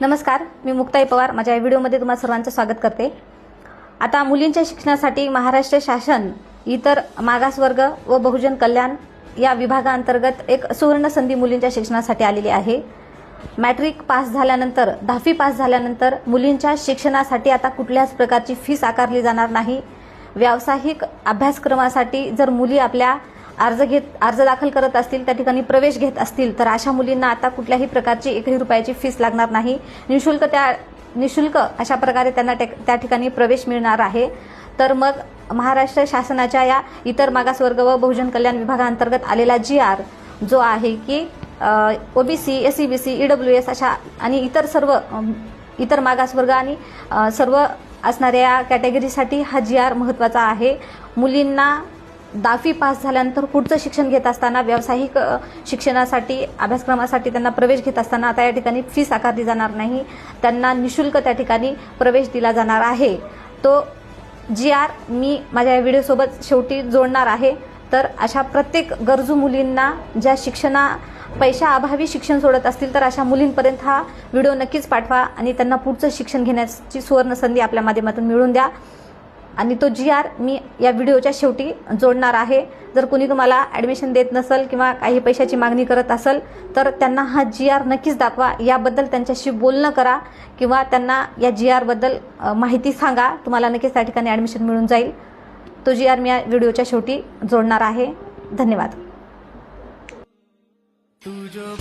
नमस्कार मी मुक्ताई पवार. माझ्या या व्हिडिओमध्ये तुम्हाला सर्वांचं स्वागत करते. आता मुलींच्या शिक्षणासाठी महाराष्ट्र शासन इतर मागासवर्ग व बहुजन कल्याण या विभागाअंतर्गत एक सुवर्ण संधी मुलींच्या शिक्षणासाठी आलेली आहे. मॅट्रिक पास झाल्यानंतर दहावी पास झाल्यानंतर मुलींच्या शिक्षणासाठी आता कुठल्याच प्रकारची फीस आकारली जाणार नाही. व्यावसायिक अभ्यासक्रमासाठी जर मुली आपल्या अर्ज घेत अर्ज दाखल करत असतील त्या ठिकाणी प्रवेश घेत असतील तर अशा मुलींना आता कुठल्याही प्रकारची एकही रुपयाची फीस लागणार नाही. निशुल्क त्या निशुल्क अशा प्रकारे त्यांना त्या ठिकाणी प्रवेश मिळणार आहे. तर मग महाराष्ट्र शासनाच्या या इतर मागासवर्ग व बहुजन कल्याण विभागाअंतर्गत आलेला जी आर जो आहे की OBC S C B C EW S अशा आणि इतर सर्व इतर मागासवर्ग आणि सर्व असणाऱ्या या कॅटेगरीसाठी हा जी आर महत्त्वाचा आहे. मुलींना दहावी पास झाल्यानंतर पुढचं शिक्षण घेत असताना व्यावसायिक शिक्षणासाठी अभ्यासक्रमासाठी त्यांना प्रवेश घेत असताना आता या ठिकाणी फीस आकारली जाणार नाही. त्यांना निशुल्क त्या ठिकाणी प्रवेश दिला जाणार आहे. तो जी आर मी माझ्या या व्हिडिओसोबत शेवटी जोडणार आहे. तर अशा प्रत्येक गरजू मुलींना ज्या शिक्षणा पैशाअभावी शिक्षण सोडत असतील तर अशा मुलींपर्यंत हा व्हिडिओ नक्कीच पाठवा आणि त्यांना पुढचं शिक्षण घेण्याची सुवर्ण संधी आपल्या माध्यमातून मिळवून द्या. आणि तो जी आर मी या व्हिडिओच्या शेवटी जोडणार आहे. जर कोणी तुम्हाला ॲडमिशन देत नसेल किंवा काही पैशाची मागणी करत असेल तर त्यांना हा जी आर नक्कीच दाखवा. याबद्दल त्यांच्याशी बोलणं करा किंवा त्यांना या जी आरबद्दल माहिती सांगा. तुम्हाला नक्कीच त्या ठिकाणी ॲडमिशन मिळून जाईल. तो जी आर मी या व्हिडिओच्या शेवटी जोडणार आहे. धन्यवाद. तू जो